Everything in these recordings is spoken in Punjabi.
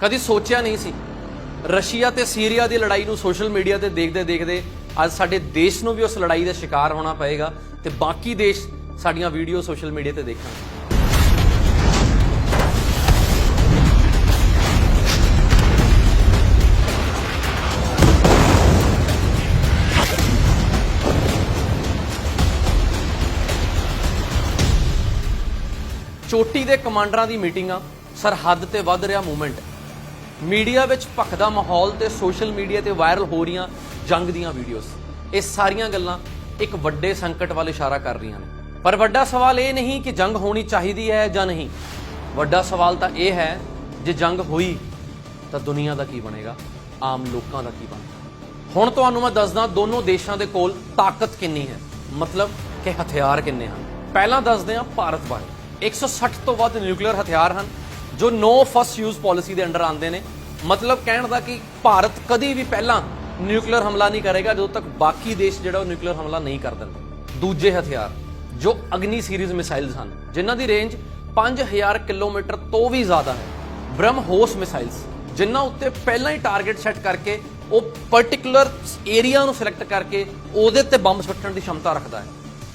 ਕਦੀ ਸੋਚਿਆ ਨਹੀਂ ਸੀ। ਰਸ਼ੀਆ ਤੇ ਸੀਰੀਆ ਦੀ ਲੜਾਈ ਨੂੰ ਸੋਸ਼ਲ ਮੀਡੀਆ ਤੇ ਦੇਖਦੇ ਦੇਖਦੇ ਅੱਜ ਸਾਡੇ ਦੇਸ਼ ਨੂੰ ਵੀ ਉਸ ਲੜਾਈ ਦਾ ਸ਼ਿਕਾਰ ਹੋਣਾ ਪਏਗਾ ਤੇ ਬਾਕੀ ਦੇਸ਼ ਸਾਡੀਆਂ ਵੀਡੀਓ ਸੋਸ਼ਲ ਮੀਡੀਆ ਤੇ ਦੇਖਣਗੇ। ਚੋਟੀ ਦੇ ਕਮਾਂਡਰਾਂ ਦੀ ਮੀਟਿੰਗਾਂ, ਸਰਹੱਦ ਤੇ ਵੱਧ ਰਿਹਾ ਮੂਵਮੈਂਟ। ਮੀਡੀਆ ਵਿੱਚ ਭਖਦਾ ਮਾਹੌਲ ਤੇ ਸੋਸ਼ਲ ਮੀਡੀਆ ਤੇ ਵਾਇਰਲ ਹੋ ਰਹੀਆਂ ਜੰਗ ਦੀਆਂ ਵੀਡੀਓਜ਼। ਇਹ ਸਾਰੀਆਂ ਗੱਲਾਂ ਇੱਕ ਵੱਡੇ ਸੰਕਟ ਵੱਲ ਇਸ਼ਾਰਾ ਕਰ ਰਹੀਆਂ ਨੇ। ਪਰ ਵੱਡਾ ਸਵਾਲ ਇਹ ਨਹੀਂ ਕਿ ਜੰਗ ਹੋਣੀ ਚਾਹੀਦੀ ਹੈ ਜਾਂ ਨਹੀਂ। ਵੱਡਾ ਸਵਾਲ ਤਾਂ ਇਹ ਹੈ, ਜੇ ਜੰਗ ਹੋਈ ਤਾਂ ਦੁਨੀਆ ਦਾ ਕੀ ਬਣੇਗਾ? ਆਮ ਲੋਕਾਂ ਦਾ ਕੀ ਬਣੇਗਾ? ਹੁਣ ਤੁਹਾਨੂੰ ਮੈਂ ਦੱਸਦਾ ਦੋਨੋਂ ਦੇਸ਼ਾਂ ਦੇ ਕੋਲ ਤਾਕਤ ਕਿੰਨੀ ਹੈ। ਮਤਲਬ ਕਿ ਹਥਿਆਰ ਕਿੰਨੇ ਹਨ? ਪਹਿਲਾਂ ਦੱਸਦੇ ਹਾਂ ਭਾਰਤ ਬਾਰੇ। 160 ਤੋਂ ਵੱਧ ਨਿਊਕਲੀਅਰ ਹਥਿਆਰ ਹਨ। ਜੋ ਨੋ ਫਸਟ ਯੂਜ਼ ਪਾਲਿਸੀ ਦੇ ਅੰਡਰ ਆਉਂਦੇ ਨੇ, ਮਤਲਬ ਕਹਿਣ ਦਾ ਕਿ ਭਾਰਤ ਕਦੀ ਵੀ ਪਹਿਲਾਂ ਨਿਊਕਲੀਅਰ ਹਮਲਾ ਨਹੀਂ ਕਰੇਗਾ, ਜਦੋਂ ਤੱਕ ਬਾਕੀ ਦੇਸ਼ ਜਿਹੜਾ ਉਹ ਨਿਊਕਲੀਅਰ ਹਮਲਾ ਨਹੀਂ ਕਰ ਦਿੰਦੇ। ਦੂਜੇ ਹਥਿਆਰ, ਜੋ ਅਗਨੀ ਸੀਰੀਜ਼ ਮਿਸਾਈਲਸ ਹਨ, ਜਿਨ੍ਹਾਂ ਦੀ ਰੇਂਜ 5000 ਕਿਲੋਮੀਟਰ ਤੋਂ ਵੀ ਜ਼ਿਆਦਾ ਹੈ। ਬ੍ਰਹਮੋਸ ਮਿਸਾਈਲਸ ਜਿਨ੍ਹਾਂ ਉੱਤੇ ਪਹਿਲਾਂ ਹੀ ਟਾਰਗੇਟ ਸੈੱਟ ਕਰਕੇ ਉਹ ਪਾਰਟਿਕੂਲਰ ਏਰੀਆ ਨੂੰ ਸਿਲੈਕਟ ਕਰਕੇ ਉਹਦੇ ਤੇ ਬੰਬ ਸੁੱਟਣ ਦੀ ਸ਼ਮਤਾ ਰੱਖਦਾ ਹੈ।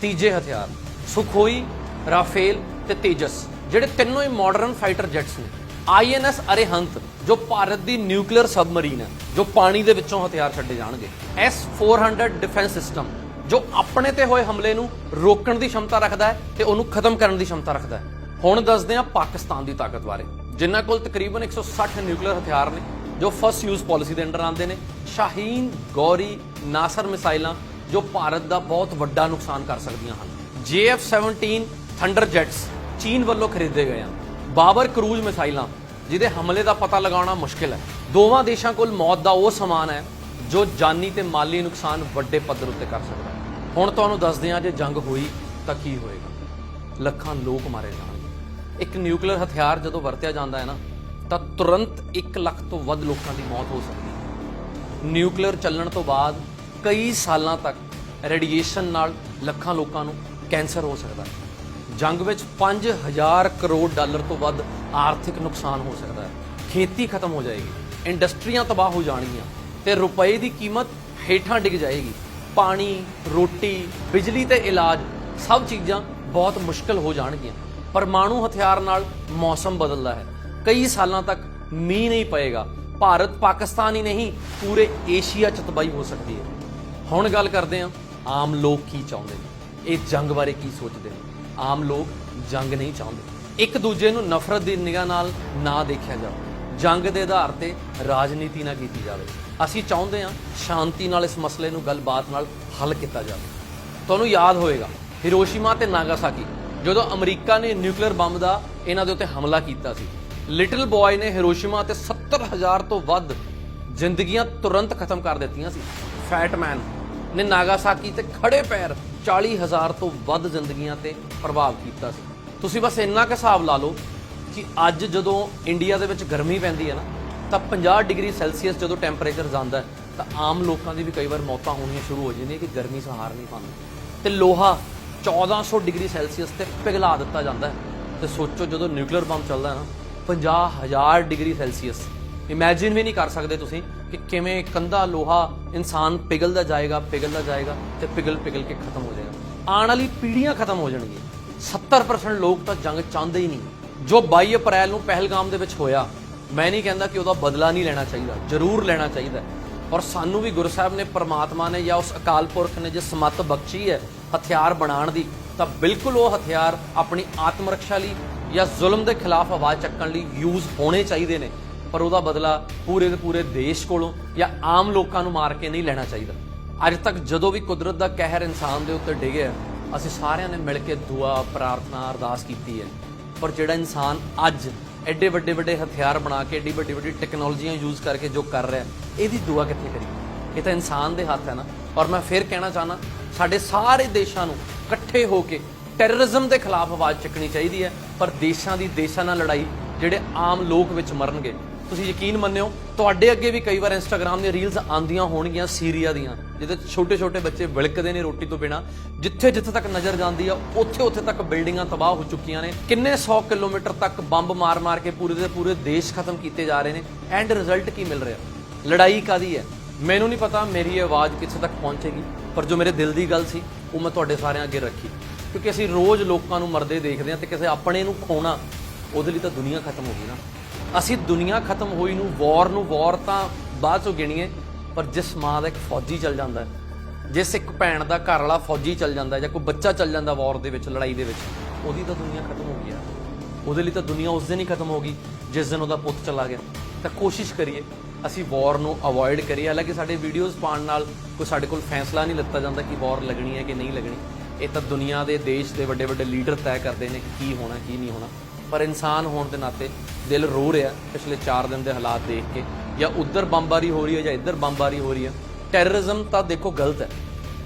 ਤੀਜੇ ਹਥਿਆਰ, ਸੁਖੋਈ, ਰਾਫੇਲ ਤੇ ਤੇਜਸ। ਜਿਹੜੇ ਤਿੰਨੋਂ ਹੀ ਮਾਡਰਨ ਫਾਈਟਰ ਜੈਟਸ ਨੇ। ਆਈਐਨਐਸ ਅਰੇਹੰਤ, ਜੋ ਭਾਰਤ ਦੀ ਨਿਊਕਲੀਅਰ ਸਬਮਰੀਨ ਹੈ, ਜੋ ਪਾਣੀ ਦੇ ਵਿੱਚੋਂ ਹਥਿਆਰ ਛੱਡੇ ਜਾਣਗੇ। S400 ਡਿਫੈਂਸ ਸਿਸਟਮ ਜੋ ਆਪਣੇ ਤੇ ਹੋਏ ਹਮਲੇ ਨੂੰ ਰੋਕਣ ਦੀ ਸ਼ਮਤਾ ਰੱਖਦਾ ਹੈ ਤੇ ਉਹਨੂੰ ਖਤਮ ਕਰਨ ਦੀ ਸ਼ਮਤਾ ਰੱਖਦਾ ਹੈ। ਹੁਣ ਦੱਸਦੇ ਹਾਂ ਪਾਕਿਸਤਾਨ ਦੀ ਤਾਕਤ ਬਾਰੇ। ਜਿਨ੍ਹਾਂ ਕੋਲ ਤਕਰੀਬਨ 160 ਨਿਊਕਲੀਅਰ ਹਥਿਆਰ ਨੇ, ਜੋ ਫਸਟ ਯੂਜ਼ ਪਾਲਿਸੀ ਦੇ ਅੰਡਰ ਆਉਂਦੇ ਨੇ, ਸ਼ਾਹੀਨ ਗੌਰੀ ਨਾਸਰ ਮਿਸਾਈਲਾਂ, ਜੋ ਭਾਰਤ ਦਾ ਬਹੁਤ ਵੱਡਾ ਨੁਕਸਾਨ ਕਰ ਸਕਦੀਆਂ ਹਨ। JF-17 ਥੰਡਰ ਜੈਟਸ ਚੀਨ ਵੱਲੋਂ ਖਰੀਦੇ ਗਏ ਹਨ ਬਾਬਰ ਕਰੂਜ਼ ਮਿਸਾਈਲਾਂ, ਜਿਹਦੇ ਹਮਲੇ ਦਾ ਪਤਾ ਲਗਾਉਣਾ ਮੁਸ਼ਕਿਲ ਹੈ। ਦੋਵਾਂ ਦੇਸ਼ਾਂ ਕੋਲ ਮੌਤ ਦਾ ਉਹ ਸਮਾਨ ਹੈ, ਜੋ ਜਾਨੀ ਤੇ ਮਾਲੀ ਨੁਕਸਾਨ ਵੱਡੇ ਪੱਧਰ ਉੱਤੇ ਕਰ ਸਕਦਾ ਹੈ। ਹੁਣ ਤੁਹਾਨੂੰ ਦੱਸਦੇ ਹਾਂ ਜੇ ਜੰਗ ਹੋਈ ਤਾਂ ਕੀ ਹੋਏਗਾ। ਲੱਖਾਂ ਲੋਕ ਮਾਰੇ ਜਾਣਗੇ ਇੱਕ ਨਿਊਕਲੀਅਰ ਹਥਿਆਰ ਜਦੋਂ ਵਰਤਿਆ ਜਾਂਦਾ ਹੈ ਨਾ, ਤਾਂ ਤੁਰੰਤ 1 ਲੱਖ ਤੋਂ ਵੱਧ ਲੋਕਾਂ ਦੀ ਮੌਤ ਹੋ ਸਕਦੀ ਹੈ। ਨਿਊਕਲੀਅਰ ਚੱਲਣ ਤੋਂ ਬਾਅਦ ਕਈ ਸਾਲਾਂ ਤੱਕ ਰੇਡੀਏਸ਼ਨ ਨਾਲ ਲੱਖਾਂ ਲੋਕਾਂ ਨੂੰ ਕੈਂਸਰ ਹੋ ਸਕਦਾ ਹੈ। ਜੰਗ ਵਿੱਚ 5000 ਕਰੋੜ ਡਾਲਰ ਤੋਂ ਵੱਧ ਆਰਥਿਕ ਨੁਕਸਾਨ ਹੋ ਸਕਦਾ ਹੈ। ਖੇਤੀ ਖਤਮ ਹੋ ਜਾਏਗੀ, ਇੰਡਸਟਰੀਆਂ ਤਬਾਹ ਹੋ ਜਾਣਗੀਆਂ ਤੇ ਰੁਪਏ ਦੀ ਕੀਮਤ ਹੇਠਾਂ ਡਿੱਗ ਜਾਏਗੀ। ਪਾਣੀ, ਰੋਟੀ, ਬਿਜਲੀ ਤੇ ਇਲਾਜ ਸਭ ਚੀਜ਼ਾਂ ਬਹੁਤ ਮੁਸ਼ਕਲ ਹੋ ਜਾਣਗੀਆਂ। ਪਰਮਾਣੂ ਹਥਿਆਰ ਨਾਲ ਮੌਸਮ ਬਦਲਦਾ ਹੈ। ਕਈ ਸਾਲਾਂ ਤੱਕ ਮੀਂਹ ਨਹੀਂ ਪਏਗਾ। ਭਾਰਤ ਪਾਕਿਸਤਾਨ ਹੀ ਨਹੀਂ, ਪੂਰੇ ਏਸ਼ੀਆ ਚ ਤਬਾਹੀ ਹੋ ਸਕਦੀ ਹੈ। ਹੁਣ ਗੱਲ ਕਰਦੇ ਹਾਂ ਆਮ ਲੋਕ ਕੀ ਚਾਹੁੰਦੇ ਨੇ, ਇਹ ਜੰਗ ਬਾਰੇ ਕੀ ਸੋਚਦੇ ਨੇ? ਆਮ ਲੋਕ ਜੰਗ ਨਹੀਂ ਚਾਹੁੰਦੇ। ਇੱਕ ਦੂਜੇ ਨੂੰ ਨਫ਼ਰਤ ਦੀ ਨਿਗਾਹ ਨਾਲ ਨਾ ਦੇਖਿਆ ਜਾਵੇ। ਜੰਗ ਦੇ ਆਧਾਰ ਤੇ ਰਾਜਨੀਤੀ ਨਾ ਕੀਤੀ ਜਾਵੇ। ਅਸੀਂ ਚਾਹੁੰਦੇ ਹਾਂ ਸ਼ਾਂਤੀ ਨਾਲ ਇਸ ਮਸਲੇ ਨੂੰ ਗੱਲਬਾਤ ਨਾਲ ਹੱਲ ਕੀਤਾ ਜਾਵੇ। ਤੁਹਾਨੂੰ ਯਾਦ ਹੋਵੇਗਾ ਹਿਰੋਸ਼ੀਮਾ ਤੇ ਨਾਗਾਸਾਕੀ ਜਦੋਂ ਅਮਰੀਕਾ ਨੇ ਨਿਊਕਲੀਅਰ ਬੰਬ ਦਾ ਇਹਨਾਂ ਦੇ ਉੱਤੇ ਹਮਲਾ ਕੀਤਾ ਸੀ ਲਿਟਲ ਬॉय ਨੇ ਹਿਰੋਸ਼ੀਮਾ ਤੇ 70000 ਤੋਂ ਵੱਧ ਜ਼ਿੰਦਗੀਆਂ ਤੁਰੰਤ ਖਤਮ ਕਰ ਦਿੱਤੀਆਂ ਸੀ। ਫੈਟਮੈਨ ਨੇ ਨਾਗਾਸਾਕੀ ਤੇ ਖੜੇ ਪੈਰ 40000 ਤੋਂ ਵੱਧ ਜ਼ਿੰਦਗੀਆਂ ਤੇ ਪ੍ਰਭਾਵ ਕੀਤਾ ਸੀ। ਤੁਸੀਂ ਬਸ ਇੰਨਾ ਕੁ ਹਿਸਾਬ ਲਾ ਲਓ ਕਿ ਅੱਜ ਜਦੋਂ ਇੰਡੀਆ ਦੇ ਵਿੱਚ ਗਰਮੀ ਪੈਂਦੀ ਹੈ ਨਾ, ਤਾਂ 50 ਡਿਗਰੀ ਸੈਲਸੀਅਸ ਜਦੋਂ ਟੈਂਪਰੇਚਰ ਜਾਂਦਾ ਤਾਂ ਆਮ ਲੋਕਾਂ ਦੀ ਵੀ ਕਈ ਵਾਰ ਮੌਤਾਂ ਹੋਣੀਆਂ ਸ਼ੁਰੂ ਹੋ ਜਾਂਦੀਆਂ ਕਿ ਗਰਮੀ ਸਹਾਰ ਨਹੀਂ ਪਾਉਂਦੀ। ਤੇ ਲੋਹਾ 1400 ਡਿਗਰੀ ਸੈਲਸੀਅਸ ਤੇ ਪਿਘਲਾ ਦਿੱਤਾ ਜਾਂਦਾ ਹੈ। ਤੇ ਸੋਚੋ ਜਦੋਂ ਨਿਊਕਲੀਅਰ ਬੰਬ ਚੱਲਦਾ ਹੈ ਨਾ 50000 ਡਿਗਰੀ ਸੈਲਸੀਅਸ। ਇਮੇਜਿਨ ਵੀ ਨਹੀਂ ਕਰ ਸਕਦੇ ਤੁਸੀਂ ਕਿ ਕਿਵੇਂ ਕੰਧਾ, ਲੋਹਾ ਇਨਸਾਨ ਪਿਘਲਦਾ ਜਾਏਗਾ ਪਿਘਲਦਾ ਜਾਏਗਾ ਤੇ ਪਿਘਲ ਪਿਘਲ ਕੇ ਖਤਮ ਹੋ ਜਾਏਗਾ। ਆਉਣ ਵਾਲੀ ਪੀੜ੍ਹੀਆਂ ਖਤਮ ਹੋ ਜਾਣਗੀਆਂ। 70% ਲੋਕ ਤਾਂ ਜੰਗ ਚਾਹੁੰਦੇ ਹੀ ਨਹੀਂ। ਜੋ 22 ਅਪ੍ਰੈਲ ਨੂੰ ਪਹਿਲਗਾਮ ਦੇ ਵਿੱਚ ਹੋਇਆ, ਮੈਂ ਨਹੀਂ ਕਹਿੰਦਾ ਕਿ ਉਹਦਾ ਬਦਲਾ ਨਹੀਂ ਲੈਣਾ ਚਾਹੀਦਾ, ਜ਼ਰੂਰ ਲੈਣਾ ਚਾਹੀਦਾ ਔਰ ਸਾਨੂੰ ਵੀ ਗੁਰੂ ਸਾਹਿਬ ਨੇ, ਪਰਮਾਤਮਾ ਨੇ ਜਾਂ ਉਸ ਅਕਾਲ ਪੁਰਖ ਨੇ ਜੇ ਸਮੱਤ ਬਖਸ਼ੀ ਹੈ, ਹਥਿਆਰ ਬਣਾਉਣ ਦੀ, ਤਾਂ ਬਿਲਕੁਲ ਉਹ ਹਥਿਆਰ ਆਪਣੀ ਆਤਮ ਰੱਖਿਆ ਲਈ ਜਾਂ ਜ਼ੁਲਮ ਦੇ ਖਿਲਾਫ ਆਵਾਜ਼ ਚੱਕਣ ਲਈ ਯੂਜ਼ ਹੋਣੇ ਚਾਹੀਦੇ ਨੇ। ਪਰ ਉਹਦਾ ਬਦਲਾ ਪੂਰੇ ਦੇ ਪੂਰੇ ਦੇਸ਼ ਕੋਲੋਂ ਜਾਂ ਆਮ ਲੋਕਾਂ ਨੂੰ ਮਾਰ ਕੇ ਨਹੀਂ ਲੈਣਾ ਚਾਹੀਦਾ। ਅੱਜ ਤੱਕ ਜਦੋਂ ਵੀ ਕੁਦਰਤ ਦਾ ਕਹਿਰ ਇਨਸਾਨ ਦੇ ਉੱਤੇ ਡਿੱਗਿਆ, ਅਸੀਂ ਸਾਰਿਆਂ ਨੇ ਮਿਲ ਕੇ ਦੁਆ, ਪ੍ਰਾਰਥਨਾ, ਅਰਦਾਸ ਕੀਤੀ ਹੈ। ਪਰ ਜਿਹੜਾ ਇਨਸਾਨ ਅੱਜ ਐਡੇ ਵੱਡੇ ਵੱਡੇ ਹਥਿਆਰ ਬਣਾ ਕੇ, ਐਡੀ ਵੱਡੀ ਵੱਡੀ ਟੈਕਨੋਲੋਜੀਆਂ ਯੂਜ਼ ਕਰਕੇ ਜੋ ਕਰ ਰਿਹਾ, ਇਹਦੀ ਦੁਆ ਕਿੱਥੇ ਕਰੀ ਇਹ ਤਾਂ ਇਨਸਾਨ ਦੇ ਹੱਥ ਹੈ ਨਾ। ਔਰ ਮੈਂ ਫਿਰ ਕਹਿਣਾ ਚਾਹਨਾ ਸਾਡੇ ਸਾਰੇ ਦੇਸ਼ਾਂ ਨੂੰ ਇਕੱਠੇ ਹੋ ਕੇ ਟੈਰਰਿਜ਼ਮ ਦੇ ਖਿਲਾਫ ਆਵਾਜ਼ ਚੱਕਣੀ ਚਾਹੀਦੀ ਹੈ, ਪਰ ਦੇਸ਼ਾਂ ਦੀ ਦੇਸ਼ਾਂ ਨਾਲ ਲੜਾਈ ਜਿਹੜੇ ਆਮ ਲੋਕ ਵਿੱਚ ਮਰਨਗੇ ਤੁਸੀਂ ਯਕੀਨ ਮੰਨਿਓ, ਤੁਹਾਡੇ ਅੱਗੇ ਵੀ ਕਈ ਵਾਰ ਇੰਸਟਾਗ੍ਰam ਦੀਆਂ ਰੀਲਸ ਆਂਦੀਆਂ ਹੋਣਗੀਆਂ, ਸੀਰੀਆ ਦੀਆਂ, ਜਿਹਦੇ ਛੋਟੇ ਛੋਟੇ ਬੱਚੇ ਵਿਲਕਦੇ ਨੇ ਰੋਟੀ ਤੋਂ ਬਿਨਾ। ਜਿੱਥੇ ਜਿੱਥੇ ਤੱਕ ਨਜ਼ਰ ਜਾਂਦੀ ਆ, ਉੱਥੇ ਉੱਥੇ ਤੱਕ ਬਿਲਡਿੰਗਾਂ ਤਬਾਹ ਹੋ ਚੁੱਕੀਆਂ ਨੇ। ਕਿੰਨੇ 100 ਕਿਲੋਮੀਟਰ ਤੱਕ ਬੰਬ ਮਾਰ-ਮਾਰ ਕੇ ਪੂਰੇ ਦੇ ਪੂਰੇ ਦੇਸ਼ ਖਤਮ ਕੀਤੇ ਜਾ ਰਹੇ ਨੇ। ਐਂਡ ਰਿਜ਼ਲਟ ਕੀ ਮਿਲ ਰਿਹਾ? ਲੜਾਈ ਕਾਦੀ ਹੈ? ਮੈਨੂੰ ਨਹੀਂ ਪਤਾ, ਮੇਰੀ ਆਵਾਜ਼ ਕਿੱਥੇ ਤੱਕ ਪਹੁੰਚੇਗੀ, ਪਰ ਜੋ ਮੇਰੇ ਦਿਲ ਦੀ ਗੱਲ ਸੀ, ਉਹ ਮੈਂ ਤੁਹਾਡੇ ਸਾਰਿਆਂ ਅੱਗੇ ਰੱਖੀ। ਕਿਉਂਕਿ ਅਸੀਂ ਰੋਜ਼ ਲੋਕਾਂ ਨੂੰ ਮਰਦੇ ਦੇਖਦੇ ਹਾਂ ਤੇ ਕਿਸੇ ਆਪਣੇ ਨੂੰ ਖੋਣਾ, ਉਹਦੇ ਲਈ ਤਾਂ ਦੁਨੀਆ ਖਤਮ ਹੋ ਗਈ ਨਾ। ਅਸੀਂ ਦੁਨੀਆ ਖਤਮ ਹੋਈ ਨੂੰ ਵਾਰ ਨੂੰ ਵਾਰ ਤਾਂ ਬਾਅਦ ਚੋਂ ਗਿਣੀਏ, ਪਰ ਜਿਸ ਮਾਂ ਦਾ ਇੱਕ ਫੌਜੀ ਚੱਲ ਜਾਂਦਾ ਜਿਸ ਇੱਕ ਭੈਣ ਦਾ ਘਰ ਵਾਲਾ ਫੌਜੀ ਚੱਲ ਜਾਂਦਾ ਜਾਂ ਕੋਈ ਬੱਚਾ ਚੱਲ ਜਾਂਦਾ ਵਾਰ ਦੇ ਵਿੱਚ, ਲੜਾਈ ਦੇ ਵਿੱਚ, ਉਹਦੀ ਤਾਂ ਦੁਨੀਆ ਖਤਮ ਹੋ ਗਈ ਆ। ਉਹਦੇ ਲਈ ਤਾਂ ਦੁਨੀਆ ਉਸ ਦਿਨ ਹੀ ਖਤਮ ਹੋ ਗਈ, ਜਿਸ ਦਿਨ ਉਹਦਾ ਪੁੱਤ ਚਲਾ ਗਿਆ। ਤਾਂ ਕੋਸ਼ਿਸ਼ ਕਰੀਏ, ਅਸੀਂ ਵਾਰ ਨੂੰ ਅਵੋਇਡ ਕਰੀਏ। ਹਾਲਾਂਕਿ ਸਾਡੇ ਵੀਡੀਓਜ਼ ਪਾਉਣ ਨਾਲ ਕੋਈ ਸਾਡੇ ਕੋਲ ਫੈਸਲਾ ਨਹੀਂ ਲਿੱਤਾ ਜਾਂਦਾ ਕਿ ਵਾਰ ਲੱਗਣੀ ਹੈ ਕਿ ਨਹੀਂ ਲੱਗਣੀ। ਇਹ ਤਾਂ ਦੁਨੀਆ ਦੇ, ਦੇਸ਼ ਦੇ ਵੱਡੇ ਵੱਡੇ ਲੀਡਰ ਤੈਅ ਕਰਦੇ ਨੇ ਕਿ ਕੀ ਹੋਣਾ, ਕੀ ਨਹੀਂ ਹੋਣਾ। ਪਰ ਇਨਸਾਨ ਹੋਣ ਦੇ ਨਾਤੇ ਦਿਲ ਰੋ ਰਿਹਾ ਪਿਛਲੇ 4 ਦਿਨ ਦੇ ਹਾਲਾਤ ਦੇਖ ਕੇ। ਜਾਂ ਉੱਧਰ ਬੰਬਾਰੀ ਹੋ ਰਹੀ ਹੈ ਜਾਂ ਇੱਧਰ ਬੰਬਾਰੀ ਹੋ ਰਹੀ ਹੈ। ਟੈਰਰਿਜ਼ਮ ਤਾਂ ਦੇਖੋ ਗਲਤ ਹੈ।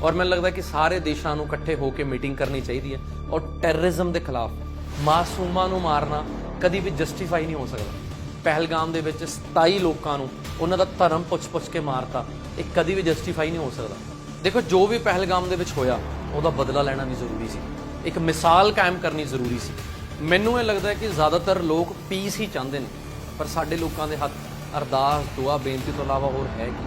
ਔਰ ਮੈਨੂੰ ਲੱਗਦਾ ਕਿ ਸਾਰੇ ਦੇਸ਼ਾਂ ਨੂੰ ਇਕੱਠੇ ਹੋ ਕੇ ਮੀਟਿੰਗ ਕਰਨੀ ਚਾਹੀਦੀ ਹੈ। ਔਰ ਟੈਰਰਿਜ਼ਮ ਦੇ ਖਿਲਾਫ ਮਾਸੂਮਾਂ ਨੂੰ ਮਾਰਨਾ ਕਦੀ ਵੀ ਜਸਟੀਫਾਈ ਨਹੀਂ ਹੋ ਸਕਦਾ। ਪਹਿਲਗਾਮ ਦੇ ਵਿੱਚ 27 ਲੋਕਾਂ ਨੂੰ ਉਹਨਾਂ ਦਾ ਧਰਮ ਪੁੱਛ-ਪੁੱਛ ਕੇ ਮਾਰਤਾ, ਇਹ ਕਦੀ ਵੀ ਜਸਟੀਫਾਈ ਨਹੀਂ ਹੋ ਸਕਦਾ। ਦੇਖੋ, ਜੋ ਵੀ ਪਹਿਲਗਾਮ ਦੇ ਵਿੱਚ ਹੋਇਆ, ਉਹਦਾ ਬਦਲਾ ਲੈਣਾ ਵੀ ਜ਼ਰੂਰੀ ਸੀ। ਇੱਕ ਮਿਸਾਲ ਕਾਇਮ ਕਰਨੀ ਜ਼ਰੂਰੀ ਸੀ। ਮੈਨੂੰ ਇਹ ਲੱਗਦਾ ਹੈ ਕਿ ਜ਼ਿਆਦਾਤਰ ਲੋਕ ਪੀਸ ਹੀ ਚਾਹੁੰਦੇ ਨੇ, ਪਰ ਸਾਡੇ ਲੋਕਾਂ ਦੇ ਹੱਥ ਅਰਦਾਸ, ਦੁਆ, ਬੇਨਤੀ ਤੋਂ ਇਲਾਵਾ ਹੋਰ ਹੈ ਕੀ?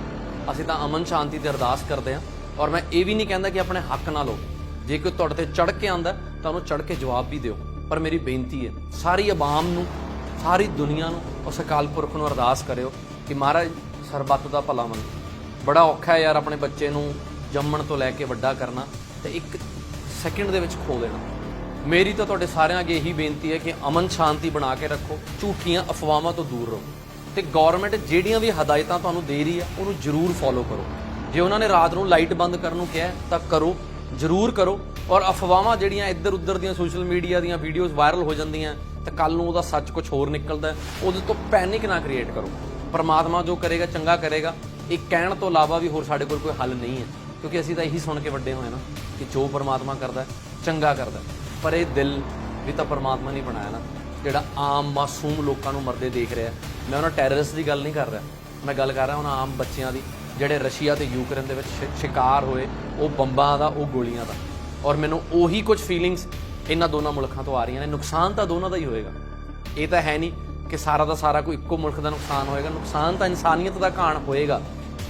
ਅਸੀਂ ਤਾਂ ਅਮਨ ਸ਼ਾਂਤੀ ਤੇ ਅਰਦਾਸ ਕਰਦੇ ਹਾਂ ਔਰ ਮੈਂ ਇਹ ਵੀ ਨਹੀਂ ਕਹਿੰਦਾ ਕਿ ਆਪਣੇ ਹੱਕ ਨਾਲ ਲਓ ਜੇ ਕੋਈ ਤੁਹਾਡੇ ਤੇ ਚੜ ਕੇ ਆਂਦਾ ਤਾਂ ਉਹਨੂੰ ਚੜ ਕੇ ਜਵਾਬ ਵੀ ਦਿਓ। ਪਰ ਮੇਰੀ ਬੇਨਤੀ ਹੈ, ਸਾਰੀ ਆਵਾਮ ਨੂੰ, ਸਾਰੀ ਦੁਨੀਆ ਨੂੰ ਉਸ ਅਕਾਲ ਪੁਰਖ ਨੂੰ ਅਰਦਾਸ ਕਰਿਓ ਕਿ ਮਹਾਰਾਜ, ਸਰਬੱਤ ਦਾ ਭਲਾ ਮੰਨ ਬੜਾ ਔਖਾ ਹੈ ਯਾਰ ਆਪਣੇ ਬੱਚੇ ਨੂੰ ਜੰਮਣ ਤੋਂ ਲੈ ਕੇ ਵੱਡਾ ਕਰਨਾ ਤੇ ਇੱਕ ਸੈਕਿੰਡ ਦੇ ਵਿੱਚ ਖੋ ਦੇਣਾ। ਮੇਰੀ ਤਾਂ ਤੁਹਾਡੇ ਸਾਰਿਆਂ ਅੱਗੇ ਇਹੀ ਬੇਨਤੀ ਹੈ ਕਿ ਅਮਨ ਸ਼ਾਂਤੀ ਬਣਾ ਕੇ ਰੱਖੋ, ਝੂਠੀਆਂ ਅਫਵਾਹਾਂ ਤੋਂ ਦੂਰ ਰਹੋ। ਤੇ ਗਵਰਨਮੈਂਟ ਜਿਹੜੀਆਂ ਵੀ ਹਦਾਇਤਾਂ ਤੁਹਾਨੂੰ ਦੇ ਰਹੀ ਹੈ, ਉਹਨੂੰ ਜ਼ਰੂਰ ਫੋਲੋ ਕਰੋ। ਜੇ ਉਹਨਾਂ ਨੇ ਰਾਤ ਨੂੰ ਲਾਈਟ ਬੰਦ ਕਰਨ ਨੂੰ ਕਿਹਾ ਤਾਂ ਕਰੋ, ਜ਼ਰੂਰ ਕਰੋ। ਔਰ ਅਫਵਾਹਾਂ ਜਿਹੜੀਆਂ ਇੱਧਰ ਉੱਧਰ ਦੀਆਂ ਸੋਸ਼ਲ ਮੀਡੀਆ ਦੀਆਂ ਵੀਡੀਓਜ਼ ਵਾਇਰਲ ਹੋ ਜਾਂਦੀਆਂ, ਤਾਂ ਕੱਲ ਨੂੰ ਉਹਦਾ ਸੱਚ ਕੁਝ ਹੋਰ ਨਿਕਲਦਾ ਉਹਦੇ ਤੋਂ ਪੈਨਿਕ ਨਾ ਕ੍ਰੀਏਟ ਕਰੋ। ਪਰਮਾਤਮਾ ਜੋ ਕਰੇਗਾ, ਚੰਗਾ ਕਰੇਗਾ। ਇਹ ਕਹਿਣ ਤੋਂ ਇਲਾਵਾ ਵੀ ਹੋਰ ਸਾਡੇ ਕੋਲ ਕੋਈ ਹੱਲ ਨਹੀਂ ਹੈ। ਕਿਉਂਕਿ ਅਸੀਂ ਤਾਂ ਇਹੀ ਸੁਣ ਕੇ ਵੱਡੇ ਹੋਏ ਨਾ ਕਿ ਜੋ ਪਰਮਾਤਮਾ ਕਰਦਾ ਚੰਗਾ ਕਰਦਾ ਪਰ ਇਹ ਦਿਲ ਵੀ ਤਾਂ ਪਰਮਾਤਮਾ ਨੇ ਬਣਾਇਆ ਨਾ, ਜਿਹੜਾ ਆਮ ਮਾਸੂਮ ਲੋਕਾਂ ਨੂੰ ਮਰਦੇ ਦੇਖ ਰਿਹਾ। ਮੈਂ ਉਹਨਾਂ ਟੈਰਰਿਸਟ ਦੀ ਗੱਲ ਨਹੀਂ ਕਰ ਰਿਹਾ। ਮੈਂ ਗੱਲ ਕਰ ਰਿਹਾ ਉਹਨਾਂ ਆਮ ਬੱਚਿਆਂ ਦੀ, ਜਿਹੜੇ ਰਸ਼ੀਆ ਤੇ ਯੂਕਰੇਨ ਦੇ ਵਿੱਚ ਸ਼ਿਕਾਰ ਹੋਏ, ਉਹ ਬੰਬਾਂ ਦਾ, ਉਹ ਗੋਲੀਆਂ ਦਾ। ਔਰ ਮੈਨੂੰ ਉਹੀ ਕੁਝ ਫੀਲਿੰਗਸ ਇਹਨਾਂ ਦੋਨਾਂ ਮੁਲਕਾਂ ਤੋਂ ਆ ਰਹੀਆਂ ਨੇ। ਨੁਕਸਾਨ ਤਾਂ ਦੋਨਾਂ ਦਾ ਹੀ ਹੋਏਗਾ। ਇਹ ਤਾਂ ਹੈ ਨਹੀਂ ਕਿ ਸਾਰਾ ਦਾ ਸਾਰਾ ਕੋਈ ਇੱਕੋ ਮੁਲਕ ਦਾ ਨੁਕਸਾਨ ਹੋਏਗਾ। ਨੁਕਸਾਨ ਤਾਂ ਇਨਸਾਨੀਅਤ ਦਾ ਘਾਣ ਹੋਏਗਾ।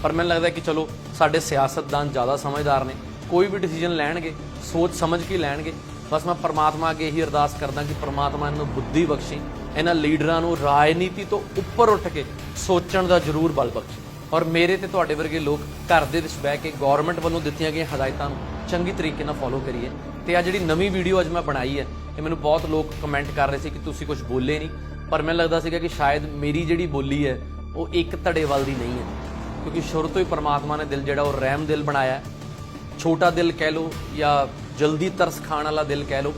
ਪਰ ਮੈਨੂੰ ਲੱਗਦਾ ਕਿ ਚਲੋ, ਸਾਡੇ ਸਿਆਸਤਦਾਨ ਜ਼ਿਆਦਾ ਸਮਝਦਾਰ ਨੇ। ਕੋਈ ਵੀ ਡਿਸੀਜਨ ਲੈਣਗੇ ਸੋਚ ਸਮਝ ਕੇ ਲੈਣਗੇ। ਬਸ ਮੈਂ ਪਰਮਾਤਮਾ ਅੱਗੇ ਇਹੀ ਅਰਦਾਸ ਕਰਦਾ ਕਿ ਪਰਮਾਤਮਾ ਇਹਨਾਂ ਨੂੰ ਬੁੱਧੀ ਬਖਸ਼ੇ, ਇਹਨਾਂ ਲੀਡਰਾਂ ਨੂੰ ਰਾਜਨੀਤੀ ਤੋਂ ਉੱਪਰ ਉੱਠ ਕੇ ਸੋਚਣ ਦਾ ਜ਼ਰੂਰ ਬਲ ਬਖਸ਼ੇ। ਔਰ ਮੇਰੇ ਤੇ ਤੁਹਾਡੇ ਵਰਗੇ ਲੋਕ ਘਰ ਦੇ ਵਿੱਚ ਬਹਿ ਕੇ ਗਵਰਨਮੈਂਟ ਵੱਲੋਂ ਦਿੱਤੀਆਂ ਗਈਆਂ ਹਦਾਇਤਾਂ ਨੂੰ ਚੰਗੀ ਤਰੀਕੇ ਨਾਲ ਫੋਲੋ ਕਰੀਏ। ਤੇ ਆ ਜਿਹੜੀ ਨਵੀਂ ਵੀਡੀਓ ਅੱਜ ਮੈਂ ਬਣਾਈ ਹੈ, ਇਹ ਮੈਨੂੰ ਬਹੁਤ ਲੋਕ ਕਮੈਂਟ ਕਰ ਰਹੇ ਸੀ ਕਿ ਤੁਸੀਂ ਕੁਝ ਬੋਲੇ ਨਹੀਂ, ਪਰ ਮੈਨੂੰ ਲੱਗਦਾ ਸੀਗਾ ਕਿ ਸ਼ਾਇਦ ਮੇਰੀ ਜਿਹੜੀ ਬੋਲੀ ਹੈ, ਉਹ ਇੱਕ ਧੜੇ ਵੱਲ ਦੀ ਨਹੀਂ ਹੈ। ਕਿਉਂਕਿ ਸ਼ੁਰੂ ਤੋਂ ਹੀ ਪਰਮਾਤਮਾ ਨੇ ਦਿਲ ਜਿਹੜਾ ਉਹ ਰਹਿਮ ਦਿਲ ਬਣਾਇਆ ਛੋਟਾ ਦਿਲ ਕਹਿ ਲਓ ਜਾਂ ਜਲਦੀ ਤਰਸ ਖਾਣ ਵਾਲਾ ਦਿਲ ਕਹਿ ਲਓ।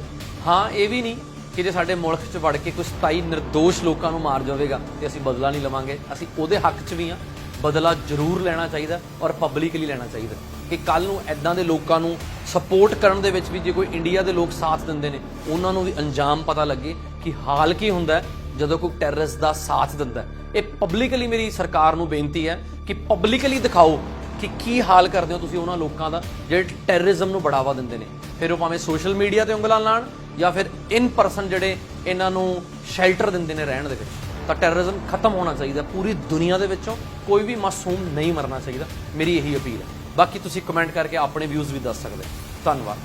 ਹਾਂ, ਇਹ ਵੀ ਨਹੀਂ ਕਿ ਜੇ ਸਾਡੇ ਮੁਲਕ 'ਚ ਵੜ ਕੇ ਕੋਈ 27 નિર્ਦੋਸ਼ ਲੋਕਾਂ ਨੂੰ ਮਾਰ ਜਾਵੇਗਾ ਤੇ ਅਸੀਂ ਬਦਲਾ ਨਹੀਂ ਲਵਾਂਗੇ। ਅਸੀਂ ਉਹਦੇ ਹੱਕ 'ਚ ਵੀ ਆ ਬਦਲਾ ਜ਼ਰੂਰ ਲੈਣਾ ਚਾਹੀਦਾ ਔਰ ਪਬਲਿਕਲੀ ਲੈਣਾ ਚਾਹੀਦਾ। ਕਿ ਕੱਲ ਨੂੰ ਐਦਾਂ ਦੇ ਲੋਕਾਂ ਨੂੰ ਸਪੋਰਟ ਕਰਨ ਦੇ ਵਿੱਚ ਵੀ ਜੇ ਕੋਈ ਇੰਡੀਆ ਦੇ ਲੋਕ ਸਾਥ ਦਿੰਦੇ ਨੇ, ਉਹਨਾਂ ਨੂੰ ਵੀ ਅੰਜਾਮ ਪਤਾ ਲੱਗੇ ਕਿ ਹਾਲ ਕੀ ਹੁੰਦਾ ਜਦੋਂ ਕੋਈ ਟੈਰਰਿਸਟ ਦਾ ਸਾਥ ਦਿੰਦਾ ਇਹ ਪਬਲਿਕਲੀ ਮੇਰੀ ਸਰਕਾਰ ਨੂੰ ਬੇਨਤੀ ਹੈ ਕਿ ਪਬਲਿਕਲੀ ਦਿਖਾਓ ਕਿ ਕੀ ਹਾਲ ਕਰਦੇ ਹੋ ਤੁਸੀਂ ਉਹਨਾਂ ਲੋਕਾਂ ਦਾ ਜਿਹੜੇ ਟੈਰਰਿਜ਼ਮ ਨੂੰ ਬੜਾਵਾ ਦਿੰਦੇ ਨੇ। ਫਿਰ ਉਹ ਭਾਵੇਂ ਸੋਸ਼ਲ ਮੀਡੀਆ ਤੇ ਉਂਗਲਾਂ ਲਾਣ ਜਾਂ ਫਿਰ ਇਨ ਪਰਸਨ ਜਿਹੜੇ ਇਹਨਾਂ ਨੂੰ ਸ਼ੈਲਟਰ ਦਿੰਦੇ ਨੇ ਰਹਿਣ ਦੇ ਵਿੱਚ, ਤਾਂ ਟੈਰਰਿਜ਼ਮ ਖਤਮ ਹੋਣਾ ਚਾਹੀਦਾ ਪੂਰੀ ਦੁਨੀਆ ਦੇ ਵਿੱਚੋਂ, ਕੋਈ ਵੀ ਮਾਸੂਮ ਨਹੀਂ ਮਰਨਾ ਚਾਹੀਦਾ, ਮੇਰੀ ਇਹੀ ਅਪੀਲ ਹੈ ਬਾਕੀ ਤੁਸੀਂ ਕਮੈਂਟ ਕਰਕੇ ਆਪਣੇ ਵਿਊਜ਼ ਵੀ ਦੱਸ ਸਕਦੇ ਹੋ। ਧੰਨਵਾਦ